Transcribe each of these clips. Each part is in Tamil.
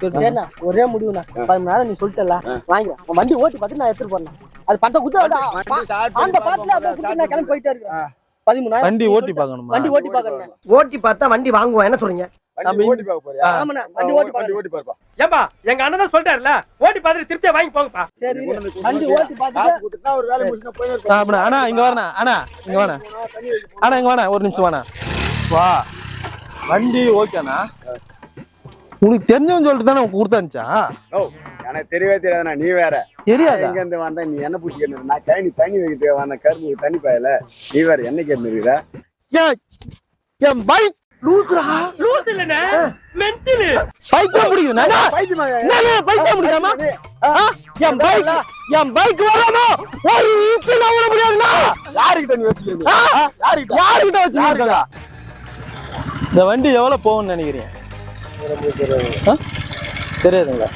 சரிண்ணா ஒரே முடிவுண்ணா பதிமூணு நேரம் நீ சொல்லிட்டல. உன் வண்டி ஓட்டி பார்த்து நான் எடுத்துட்டு போறேன் அது பத்த குத்து அந்த பாட்டுல அப்படியே குத்தி நான் கிளம்பி போயிட்டே இருக்கேன் பதிமூணாயிரம் வண்டி ஓட்டி பார்க்கணுமா? வண்டி ஓட்டி பாக்குறேன் ஓட்டி பார்த்தா வண்டி வாங்குவோம். என்ன சொல்றீங்க? ஓட்டி பார்க்க போறியா? ஆமாண்ணா வண்டி ஓட்டி வண்டி பாக்குறேன் ஓட்டி பாருப்பா ஏப்பா எங்க அண்ணன் தான் சொல்லிட்டாருல ஓட்டி பார்த்துட்டு திருப்தியா வாங்கி போங்கப்பா. சரி வண்டி ஓட்டி ஒரு வேலை இங்க வரண்ணா அண்ணா இங்க போனா அண்ணா இங்க வேணா ஒரு நிமிஷம் வேணா வா. வண்டி ஓகேண்ணா. உனக்கு தெரிஞ்சவன் சொல்லிட்டு தானே உனக்கு கொடுத்தானுச்சா ஓ எனக்கு தெரியவே தெரியாதுண்ணா நீ வேற. தெரியாதா? எங்க இருந்து வந்த நீ என்ன பூச்சிக்கிட்டு நான் கேணி தண்ணி வைக்கிறதுக்கு வந்த கரும்பு தண்ணி பாயல. நீ வேற என்ன கேட்டு இருக்கிற? ஏன் என் பைக் லூஸ் இல்லனே மென்டல். பிடிக்குது. நானா? பைத்தியமா பிடிக்காம? என் பைக் என் பைக் வராம ஒரு இன்ச்சு நான் விட முடியாதுண்ணா யாருக்கிட்ட நீ வச்சுக்கிறீங்க ஆ? யாருக்கிட்ட வச்சிருக்கா இந்த வண்டி எவ்வளவு போகும்னு நினைக்கிறீங்க? ஆ? தெரியாதுங்களா?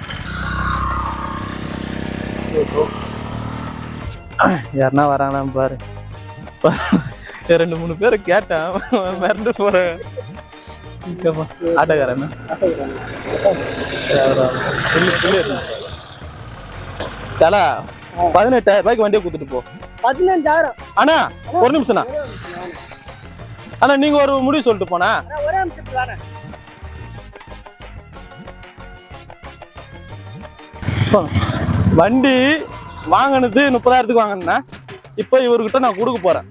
யாருன்னா வரானான்னு பாரு. ரெண்டு மூணு பேரை கேட்டேன். மறந்து போறேன். ஆட்டோக்காரன் தலா பதினெட்டாயிரம் ரூபாய்க்கு வண்டியை கொடுத்துட்டு போ. பதினஞ்சாயிரம். அண்ணா ஒரு நிமிஷம்ண்ணா. அண்ணா நீங்க ஒரு முடிவு சொல்லிட்டு போனா வண்டி வாங்கினது முப்பதாயிரத்துக்கு வாங்கினேண்ணா. இப்போ இவர்கிட்ட நான் கொடுக்க போறேன்.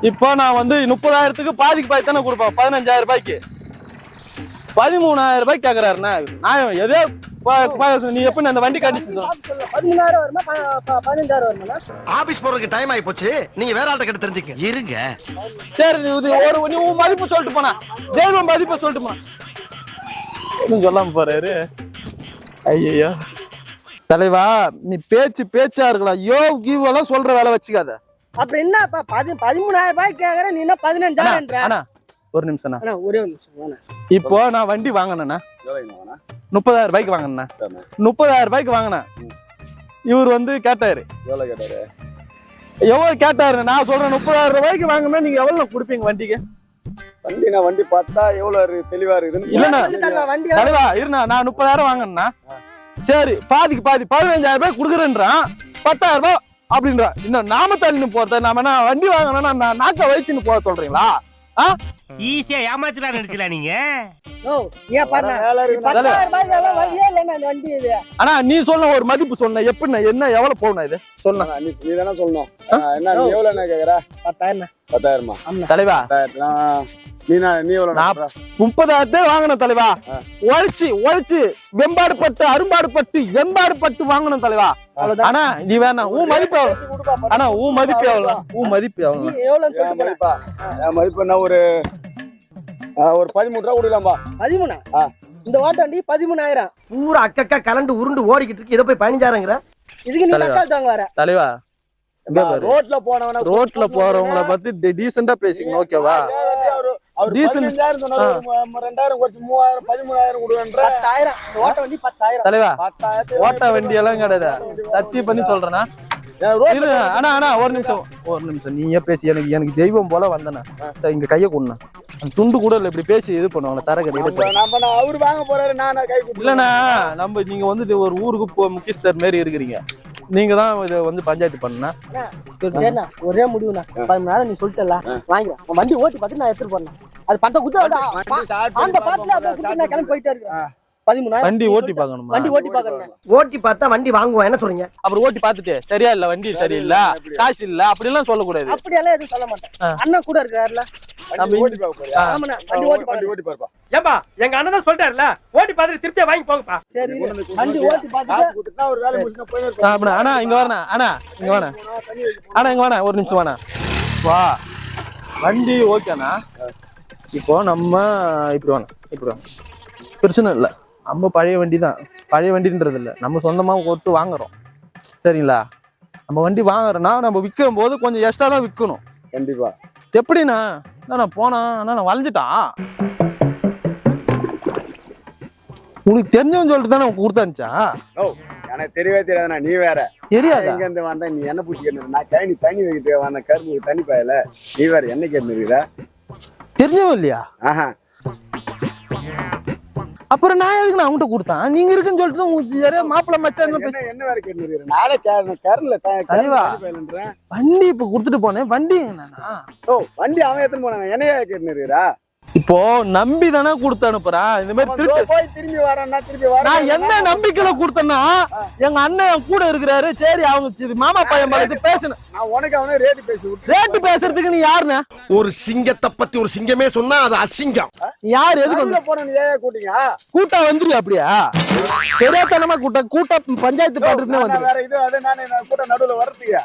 இப்போ நான் வந்து முப்பதாயிரத்துக்கு பாதிக்கு பாதி தானே கொடுப்பேன். பதினஞ்சாயிரம் ரூபாய்க்கு. பதிமூணாயிரம் ரூபாய்க்கு கேட்கறாருண்ணா நான் எதோ ப- ப- நீ எப்படி அந்த வண்டி சொல்லு. பதிமூணாயிரம் வருமா? பதினஞ்சாயிரம் வருமாண்ணா? ஆபீஸ் போறதுக்கு டைம் ஆயி போச்சு நீங்க வேற ஆள்கிட்ட கிட்ட தெரிஞ்சுக்க. இருங்க. சரி இது ஒரு நீ உன் மதிப்பு சொல்லிட்டு போனா தெய்வம் மதிப்பை சொல்லிட்டு போனா சொல்லாம போறாரு. ஐயோ தலைவா நீ பேச்சு பேச்சா இருக்கலாம். யோ கீவ் எல்லாம் சொல்ற வேலை வச்சுக்காத. அப்புறம் என்னப்பா பதி பதிமூணாயிரம் ரூபாய் கேக்குறேன் நீ என்ன பதினஞ்சாயிரம்ன்ற அண்ணா ஒரு அண்ணா. ஒரே ஒரு நிமிஷம் இப்போ நான் வண்டி வாங்கினேண்ணா முப்பதாயிரம் ரூபாய்க்கு வாங்கினேண்ணா முப்பதாயிரம் ரூபாய்க்கு வாங்கினேன் இவர் வந்து கேட்டாரு. எவ்வளவு கேட்டாரு? எவ்வளவு கேட்டாரு நான் சொல்றேன். முப்பதாயிரம் ரூபாய்க்கு வாங்கினா நீங்க எவ்வளவு கொடுப்பீங்க வண்டிக்கு? வண்டி நான் வண்டி பார்த்தா எவ்வளவு இருக்கு தெளிவா இருக்குதுன்னு இல்லண்ணா. தலைவா இருண்ணா நான் முப்பதாயிரம் வாங்கினேண்ணா சரி பாதிக்கு பாதி பதினஞ்சாயிரம் ரூபாய் கொடுக்குறேன்றான். பத்தாயிரம் ரூபாய் அப்படின்றான் இன்னும் நாம தள்ளின்னு போறத நாம என்ன வண்டி வாங்கணும்னா நான் நாக்க வயிற்றுன்னு போக சொல்றீங்களா? ஈஸியா ஏமாத்திடலாம் நினைச்சல நீங்க? ஆனா நீ சொன்ன ஒரு மதிப்பு சொன்ன. எப்படிண்ணா என்ன எவ்வளவு போகணும் இது? சொன்ன நீ தானே சொல்லணும். ஆ, என்ன நீ எவ்வளவு என்ன கேக்குற? பத்தாயிரம்? தலைவா? நான் நீ நான் முப்பதாயிரத்தே வாங்கணும் தலைவா. உழைச்சி உழைச்சி வெம்பாடு பட்டு அரும்பாடு பட்டு எம்பாடு பட்டு வாங்கணும் தலைவா ஆனா நீ வேணாம் உன் மதிப்பு எவ்வளவு? ஆனா உன் மதிப்பு எவ்வளவு? உன் மதிப்பு என் என்ன ஒரு ஒரு பதிமூணு ரூபா கொடுக்கலாம்பா. பதிமூணா? ஆ. இந்த ஓட்ட வண்டி பதிமூணாயிரம். பூரா அக்கக்கா கலண்டு உருண்டு ஓடிக்கிட்டு இருக்கு. இதை போய் பதினஞ்சாயிரங்கிற இதுக்கு நீ. தக்காளி வர. தலைவா. ரோட்ல போனவன ரோட்ல போறவங்கள பத்தி டீசெண்டா பேசிக்கணும் ஓகேவா? அவர். பதினஞ்சாயிரம் சொன்னாரு. ரெண்டாயிரம் குறைச்சு மூவாயிரம் பதிமூணாயிரம் கொடுவேன்ற பத்தாயிரம். இந்த ஓட்ட வண்டி பத்தாயிரம். தலைவா ஓட்ட வண்டி எல்லாம் கிடையாது. சத்தியம் பண்ணி சொல்றேனா? என் ரோட்ல இரு அண்ணா அண்ணா ஒரு நிமிஷம் ஒரு நிமிஷம். நீயே பேசி எனக்கு எனக்கு தெய்வம் போல வந்தன சரி இங்க கைய அந்த துண்டு கூட இல்ல இப்படி பேசி இது பண்ணுவாங்க நான் அவரு வாங்க போறாரு நான் கை இல்லண்ணா நம்ம நீங்க வந்து ஒரு ஊருக்கு போ முக்கியஸ்தர் மாரி இருக்கிறீங்க. நீங்க தான் இதை வந்து பஞ்சாயத்து பண்ணா சரிண்ணா. ஒரே முடிவுண்ணா. பதிமூணாயிரம் நீ சொல்லிட்டல உன் வண்டி ஓட்டி பார்த்து நான் எடுத்துட்டு போறேன் அது பத்த குத்து அந்த. பாட்டுல அப்படியே கிளம்பி போயிட்டே இருக்கேன். வண்டி ஓட்டி. பார்க்கணுமா? வண்டி ஓட்டி பாக்குறேன் ஓட்டி பார்த்தா வண்டி வாங்குவோம் என்ன சொல்றீங்க? அப்புறம் ஓட்டி பார்த்துட்டு சரியா இல்ல வண்டி சரியில்லை காசு இல்ல அப்படி எல்லாம் சொல்லக்கூடாது. அப்படியெல்லாம் எதுவும் சொல்ல மாட்டேன். ஆ. அண்ணன் கூட இருக்கிறாருல ஏப்பா எங்க அண்ணன் தான் சொல்லிட்டாருல ஓட்டி பார்த்துட்டு திருப்தியா வாங்கி போங்கப்பா. சரி கொண்டு வந்து வண்டி ஓட்டி பார்த்துட்டு ஒரு வேலை அண்ணா இங்க வரண்ணா அண்ணா இங்க வேணா தண்ணி வைக்க போனா அண்ணா இங்க வேணா ஒரு நிமிஷம் வேணா வா. வண்டி ஓகேண்ணா இப்போ நம்ம இப்படி வேணாம் இப்படி வேணாம் பிரச்சனை இல்லை. நம்ம பழைய வண்டி தான் பழைய வண்டின்றது இல்லை. நம்ம சொந்தமாக கொடுத்து வாங்குறோம். சரிங்களா? நம்ம வண்டி வாங்குறோன்னா நம்ம விற்கும் போது கொஞ்சம் எக்ஸ்ட்ரா தான் விற்கணும். கண்டிப்பா. எப்படிண்ணா? நான் போனேன் அண்ணா நான் வளைஞ்சிட்டான் உனக்கு தெரிஞ்சவன் சொல்லிட்டு தானே உனக்கு கொடுத்தானுச்சா ஓ எனக்கு தெரியவே தெரியாதுண்ணா நீ வேற. தெரியாதா? எங்க இருந்து வந்த நீ என்ன பூச்சிக்கிட்டு நான் கேணி தண்ணி வைக்கிறதுக்கு வந்த கரும்பு தண்ணி பாயல. நீ வேற என்ன கேட்டு இருக்கிற? தெரிஞ்சவன் இல்லையா? ஆஹா. அப்புறம் நான் எதுக்கு நான் அவன்கிட்ட கொடுத்தான்? நீங்க இருக்குன்னு சொல்லிட்டு உங்களுக்கு யாரையோ மாப்பிள்ளை மச்சான் என்ன வேற கேட்டு நாளை கரண்ட்ல தலைவா. வண்டி இப்ப கொடுத்துட்டு போனேன். வண்டி என்னன்னா ஓ வண்டி அவன் எத்தனை போனாங்க. என்னையா கேட்டுருக்கா இப்போ நம்பி தானே கொடுத்து அனுப்புறான் இந்த மாதிரி திருட்டு போய் திரும்பி வரேன்னா திரும்பி நான் வரேன் எந்த நம்பிக்கையில கொடுத்தேன்னா எங்க அண்ணன் என் கூட இருக்கிறாரு. சரி அவங்க இது மாமா பையன் பாலத்து பேசணும் நான் உனக்கு அவனே ரேட்டு பேசி விட்டு ரேட்டு பேசுறதுக்கு நீ யாருண்ணே? ஒரு சிங்கத்தை பத்தி ஒரு சிங்கமே சொன்னா அது அசிங்கம். யார்? எதுக்கு வந்து போன நீ ஏன் கூட்டிங்க? கூட்டா வந்துரு அப்படியா? தெரியாதனமா கூட்ட கூட்ட பஞ்சாயத்து பண்றதுனே நான் வந்துரு. வேற இது அது நான் நான் கூட நடுவுல வரதுக்கு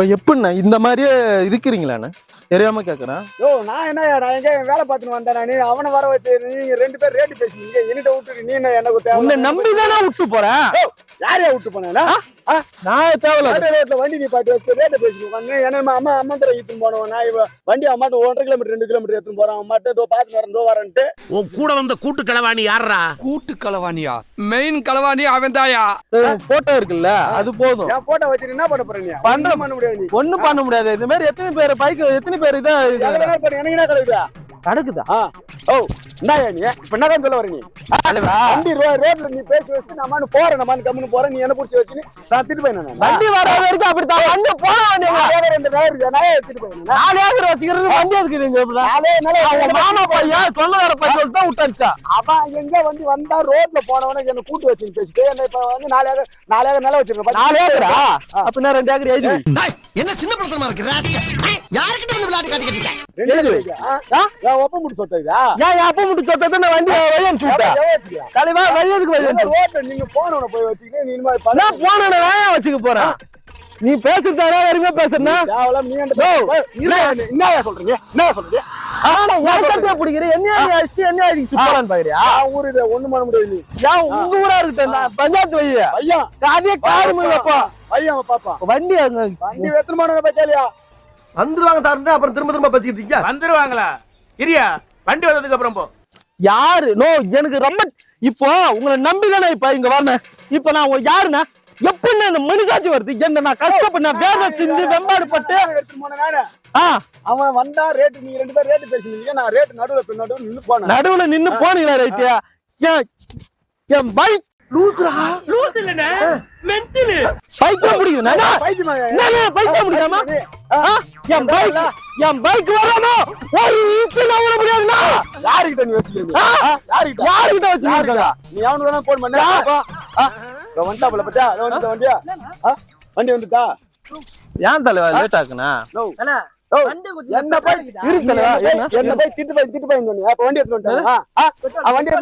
இப்ப எப்படிண்ணா? இந்த மாதிரியே இருக்கிறீங்களாண்ணே தெரியாம கேக்குறேன். யோ நான் என்ன நான் எங்க வேலை பார்த்துன்னு வந்தேன் நீ அவனை வர வச்சு நீங்க ரெண்டு பேர் ரேட்டு பேசுனீங்க. என்கிட்ட விட்டுட்டு நீ என்ன எனக்கு உன்னை நம்பி தானே விட்டு போறேன் யாரையா விட்டு போனா நான் தேவையில்ல ரோட்ல வண்டி நீ பாட்டு வச்சு ரேட்டு பேசிட்டு என்ன அம்மா அம்மா தர இத்துன்னு போனவன் நான் வண்டி அம்மாட்ட ஒன்றரை கிலோமீட்டர் ரெண்டு கிலோமீட்டர் எடுத்துன்னு போறான். அம்மாட்ட இதோ பார்த்து வரேன் இதோ வரேன்ட்டு. உன் கூட வந்த கூட்டு கிளவாணி யாரா கூட்டு களவாணியா? மெயின் களவாணி அவன் தாயா? போட்டோ இருக்குல்ல அது போதும். என் போட்டோ வச்சு என்ன பண்ண போற நீ? பண்ற- ஒண்ணும் பண்ண முடியாது நீ. ஒண்ணும் பண்ண முடியாது. இந்த மாதிரி எத்தனை பேர் பைக் எத்தனை பேர் இதான் பண்ணு, எனக்கு என்ன கிடைக்குதா நடக்குதா ஓ என்னயா நீ? இப்ப என்னதான் சொல்ல வர நீ? வண்டி ரோ- ரோட்ல நீ பேசி வச்சு நான் போறேன் நான் கம்முன்னு போறேன் நீ என்ன புடிச்சு வச்சு நான் திட்டு போயினேன் வண்டி வர வரைக்கும் வண்டி போன வண்டிங்க ரெண்டு நாள் இருக்கு நான் திட்டு போயினேன் நாலு ஏக்கர் வச்சுக்கிறது வண்டி எதுக்கு நீங்க இப்படி? அதே என்னால அவங்க மாமா பையன் சொந்தக்கார பையன் தான் விட்டாச்சா அவன் எங்க வந்து வந்தா ரோட்ல போனவனுக்கு என்ன கூட்டு வச்சுன்னு பேசிட்டு என்ன இப்ப வந்து நாலு ஏக்கர் நாலு ஏக்கர் நிலம் வச்சிருக்கேன். நாலு ஏக்கரா? அப்படின்னா ரெண்டு ஏக்கர் எழுதி என்ன சின்ன இருக்கு. வச்சுக்க போறேன். நீ பேசுறதாரா வரைக்கும் பேசுறா சொல்றீங்க? என்ன சொல்றீங்க? என்ன நான் பஞ்சாயத்து வண்டி வந்துருவாங்க சார் அப்புறம் திரும்ப திரும்ப பச்சிக்கிட்டு இருக்கீங்க. வந்துருவாங்களா? இரியா வண்டி வந்ததுக்கு அப்புறம் போ. யாரு? நோ எனக்கு ரொம்ப இப்போ உங்களை நம்பிதானே இப்ப இங்க வரேன் இப்ப நான் உங்க யாருண்ணா எப்படின்னா இந்த மனுசாட்சி வருது? என்ன நான் கஷ்டப்பட்டு நான் சிந்தி வெம்பாடு பட்டு அவன் வந்தா ரேட்டு நீங்க ரெண்டு பேரும் ரேட்டு பேசுனீங்க நான் ரேட்டு நடுவுல நடுவுல நின்னு போனேன். நடுவுல நின்னு போனீங்களா ரைட்டியா என் பைக் லூஸ் இல்லனே மென்டல். பைக் தான் பிடிக்குது. நானா? பிடிக்காம? ஆ? என் பைக் என் பைக் வராம ஒரு இன்ச்சு நவர முடியாதுண்ணா யாருகிட்ட நீ வச்சுக்கிறீங்க ஆ? யாருகிட்ட? யாருகிட்ட வச்சிருக்கா? நீ அவனு வேணா போன் பண்ண? வந்துட்டாப்ல பத்தியா அதோ வந்துட்ட வண்டியா? வண்டி வந்துட்டா? ஏன் தலைவா லேட் ஆக்குனா? என்ன போய் என்ன போய் திட்டு போய் திட்டு போய் சொன்னீங்க. அப்ப வண்டி எடுத்து வண்டி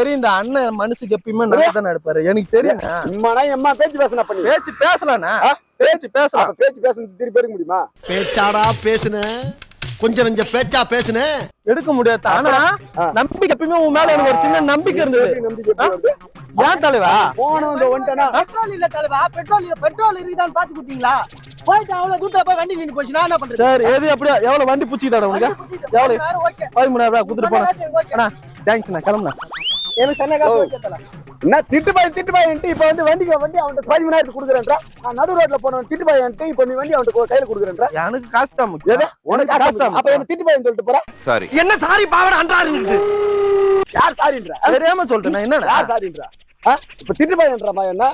எடுத்து அண்ணன் மனசுக்கு எப்பயுமே நல்லா எடுப்பாரு. எனக்கு தெரியும். இம்மாடா எம்மா பேச்சு பேசினா பண்ணி. பேச்சு பேசலாண்ணா. பேச்சு பேசலாம். அப்ப பேச்சு பேச திருப்பி எடுக்க முடியுமா? பேச்சாடா பேசுன. கொஞ்சம் நெஞ்ச பேச்சா பேசுன. எடுக்க முடியாது ஆனா. நம்பிக்கை எப்பயுமே உன் மேல எனக்கு ஒரு சின்ன நம்பிக்கை இருந்தது. ஏன் தலைவா? போன வந்து வந்துட்டானா பெட்ரோல் இல்ல தலைவா? பெட்ரோல் இல்ல பெட்ரோல் இருக்குதான்னு பாத்து குடுத்தீங்களா? போயிட்டு அவ்வளவு தூரத்துல போய் வண்டி நின்னு போச்சு நான் என்ன பண்றது? சரி எது எப்படியா? எவ்வளவு வண்டி புச்சிக்கிட்டாடா உனக்கு? வண்டி புடிச்சிட்டு எவ்வளவு? பதிமூணாயிரம் ரூபாய் கொடுத்துட்டு போனா. சொன்ன காசு ஓகே. அண்ணா. தேங்க்ஸ்ண்ணா கிளம்புண்ணா எனக்கு சொன்ன காசு ஓகே என்ன திட்டு பாய் திட்டு பாயின்ட்டு இப்ப வந்து வண்டிக்கு வண்டி அவன்கிட்ட பதிமூணாயிரத்துக்கு கொடுக்குறேன்றா. நான் நடு ரோட்ல போனவன் திட்டு பாயின்ட்டு இப்ப நீ வண்டி அவன்கிட்ட கையில கொடுக்குறேன்றா. எனக்கு காசு தான் முக்கியம். உனக்கு காசு தான். அப்ப என்ன திட்டு பாயின்னு சொல்லிட்டு போறா? என்ன சாரி பாவன அன்றாரு யார் சாரின்றா? தெரியாம சொல்லிட்டேன் என்னடா யார் சாரின்றா? ஆ? இப்ப திட்டு பாயின்றா என்ன?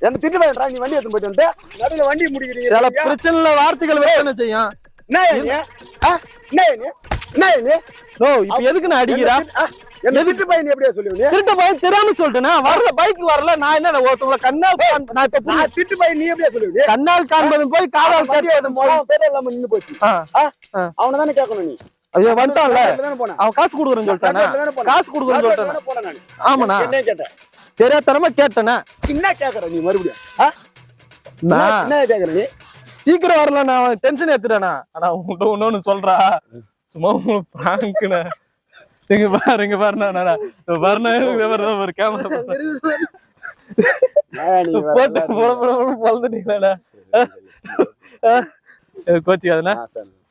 என்ன திட்டு பாயின்றா நீ வண்டி எடுத்து போயிட்டு வந்துட்டு. நடுவுல வண்டி முடிக்கிறீங்க சில. பிரச்சனைல வார்த்தைகள் வேற என்ன செய்யும்? எதுக்கு நான் அடிக்கிறா? திட்டு பாயின்னு எப்படியா சொல்லுவீங்க திருட்ட போய் தெரியாம வரல பைக் வரல. நான் என்ன ஒருத்தவங்கள கண்ணால் காண்- நான் இப்ப நீ எப்படியா சொல்லுவீங்க கண்ணால் காண்பது போய் எடுத்து போனா பேர் இல்லாம நின்னு போச்சு. அவனை தானே கேட்கணும் நீ? அது வந்துட்டான்ல. அவன் காசு கொடுக்குறேன்னு சொல்லிட்டானா. காசு கொடுக்குறேன்னு சொல்லிட்டானா. நானு. ஆமாண்ணா. கேட்டேன்? தெரியாதனமா கேட்டேனா. என்ன நீ மறுபடியும். நான் நீ? சீக்கிரம் வரல நான் டென்ஷன் ஏத்துறேனா ஆனா உங்கள்ட்ட ஒண்ணு சொல்றா. சும்மா பிராங்க்ண்ணா இங்க பாரு இங்க பாருண்ணா பாருண்ணா ஒரு கேமரா போட்டு. வேற போட போட போட பழந்துட்டீங்களா கோச்சிக்காதுண்ணா.